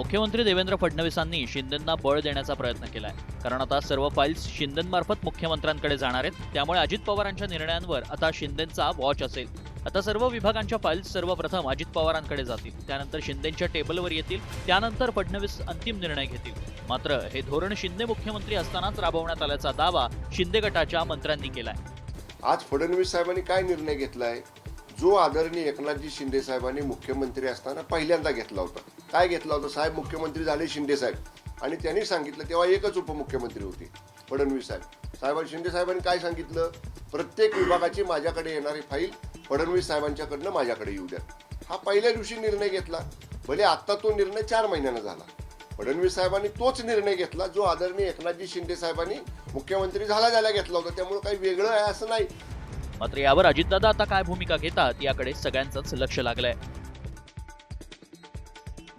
मुख्यमंत्री देवेंद्र फडणवीसांनी शिंदेंना बळ देण्याचा प्रयत्न केलाय. कारण आता सर्व फाईल्स शिंदेमार्फत मुख्यमंत्र्यांकडे जाणार आहेत. त्यामुळे अजित पवारांच्या निर्णयांवर आता शिंदेंचा वॉच असेल. आता सर्व विभागांच्या फाईल्स सर्वप्रथम अजित पवारांकडे जातील. त्यानंतर शिंदेच्या टेबलवर येतील. त्यानंतर फडणवीस अंतिम निर्णय घेतील. मात्र हे धोरण शिंदे मुख्यमंत्री असतानाच राबवण्यात आल्याचा दावा शिंदे गटाच्या मंत्र्यांनी केलाय. आज फडणवीस साहेबांनी काय निर्णय घेतलाय? जो आदरणीय एकनाथजी शिंदे साहेबांनी मुख्यमंत्री असताना पहिल्यांदा घेतला होता. काय घेतला होता? साहेब मुख्यमंत्री झाले शिंदे साहेब. आणि त्यांनी सांगितलं तेव्हा एकच उपमुख्यमंत्री होते फडणवीस साहेब. साहेब शिंदे साहेबांनी काय सांगितलं? प्रत्येक विभागाची माझ्याकडे येणारी फाईल फडणवीस साहेबांच्याकडनं माझ्याकडे येऊ द्या. हा पहिल्या दिवशी निर्णय घेतला. भले आत्ता तो निर्णय चार महिन्यानं झाला. फडणवीस साहेबांनी तोच निर्णय घेतला जो आदरणीय एकनाथजी शिंदे साहेबांनी मुख्यमंत्री झाला झाला घेतला होता. त्यामुळे काही वेगळं आहे असं नाही. मात्र यावर अजितदादा आता काय भूमिका घेतात याकडे सगळ्यांचंच लक्ष लागलंय.